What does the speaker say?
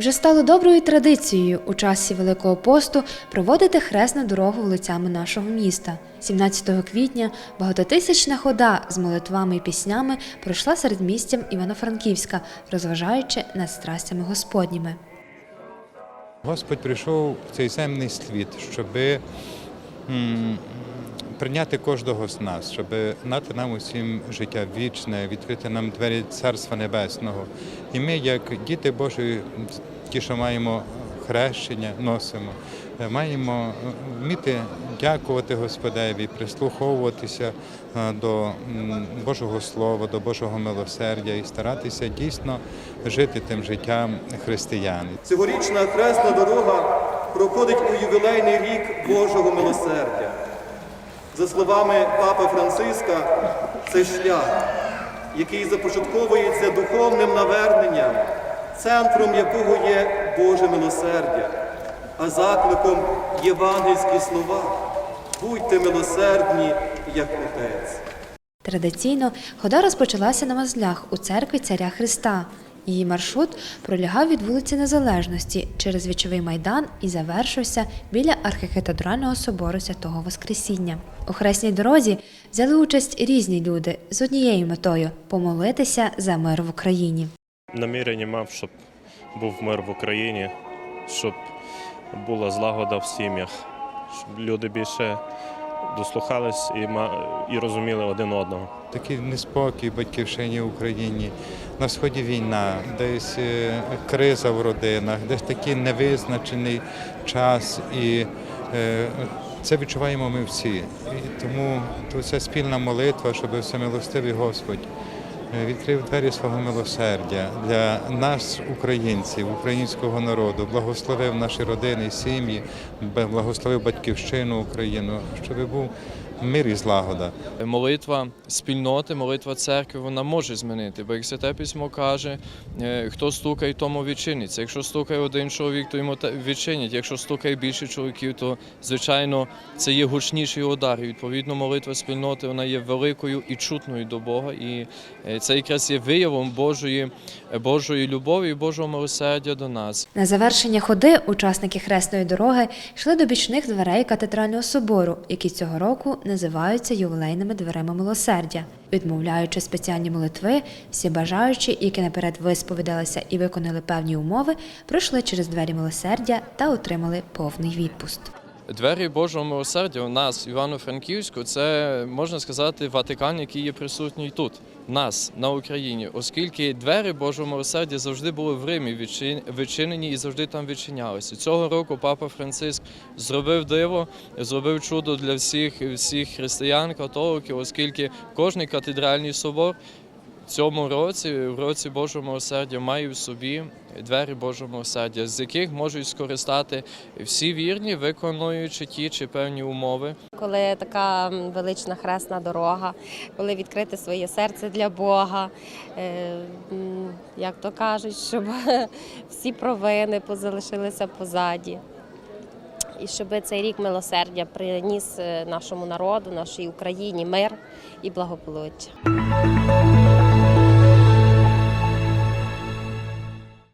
Вже стало доброю традицією у часі Великого посту проводити хресну дорогу вулицями нашого міста. 17 квітня багатотисячна хода з молитвами і піснями пройшла серед містям Івано-Франківська, розважаючи над страстями Господніми. Господь прийшов в цей земний світ, щоб прийняти кожного з нас, щоб дати нам усім життя вічне, відкрити нам двері Царства Небесного. І ми, як діти Божі, ті, що маємо хрещення, носимо, е, маємо е, вміти дякувати Господеві, прислуховуватися е, до Божого Слова, до Божого милосердя і старатися дійсно жити тим життям християн. Цьогорічна хресна дорога проходить у ювілейний рік Божого милосердя. За словами Папи Франциска, це шлях, який започатковується духовним наверненням, центром якого є Боже милосердя, а закликом євангельські слова. Будьте милосердні, як Отець. Традиційно хода розпочалася на мазлях у церкві Царя Христа. Її маршрут пролягав від вулиці Незалежності через Вічовий майдан і завершився біля архікатедрального собору Святого Воскресіння. У хресній дорозі взяли участь різні люди з однією метою помолитися за мир в Україні. намірення мав, щоб був мир в Україні, щоб була злагода в сім'ях, щоб люди більше дослухались і, і розуміли один одного. Такий неспокій батьківщині в Україні. На сході війна, десь е, криза в родинах, десь такий невизначений час. І е, це відчуваємо ми всі. І тому то ця спільна молитва, щоб всемилостивий Господь відкрив двері свого милосердя для нас, українців, українського народу, благословив наші родини, сім'ї, благословив батьківщину Україну, щоб був мир і злагода. Молитва спільноти, молитва церкви, вона може змінити, бо як святе письмо каже, е, хто стукає, тому відчиниться. Якщо стукає один чоловік, то йому відчинять. Якщо стукає більше чоловіків, то звичайно це є гучніший удар. І відповідно, молитва спільноти вона є великою і чутною до Бога. І е, це якраз є виявом Божої, Божої любові і Божого милосердя до нас. На завершення ходи учасники хресної дороги йшли до бічних дверей катедрального собору, які цього року називаються ювілейними дверима милосердя. Відмовляючи спеціальні молитви, всі бажаючі, які наперед висповідалися і виконали певні умови, пройшли через двері милосердя та отримали повний відпуст. Двері Божого милосердя у нас, Івано-Франківську, це можна сказати Ватикан, який є присутній тут, нас, на Україні, оскільки двері Божого милосердя завжди були в Римі відчин- відчинені і завжди там відчинялися. Цього року Папа Франциск зробив диво, зробив чудо для всіх, всіх християн, католиків, оскільки кожний катедральний собор. Цьому році, в році Божого милосердя, має в собі двері Божого милосердя, з яких можуть скористати всі вірні, виконуючи ті чи певні умови. коли така велична хресна дорога, коли відкрити своє серце для Бога, е, як то кажуть, щоб всі провини позалишилися позаді. І щоб цей рік милосердя приніс е, нашому народу, нашій Україні мир і благополуччя.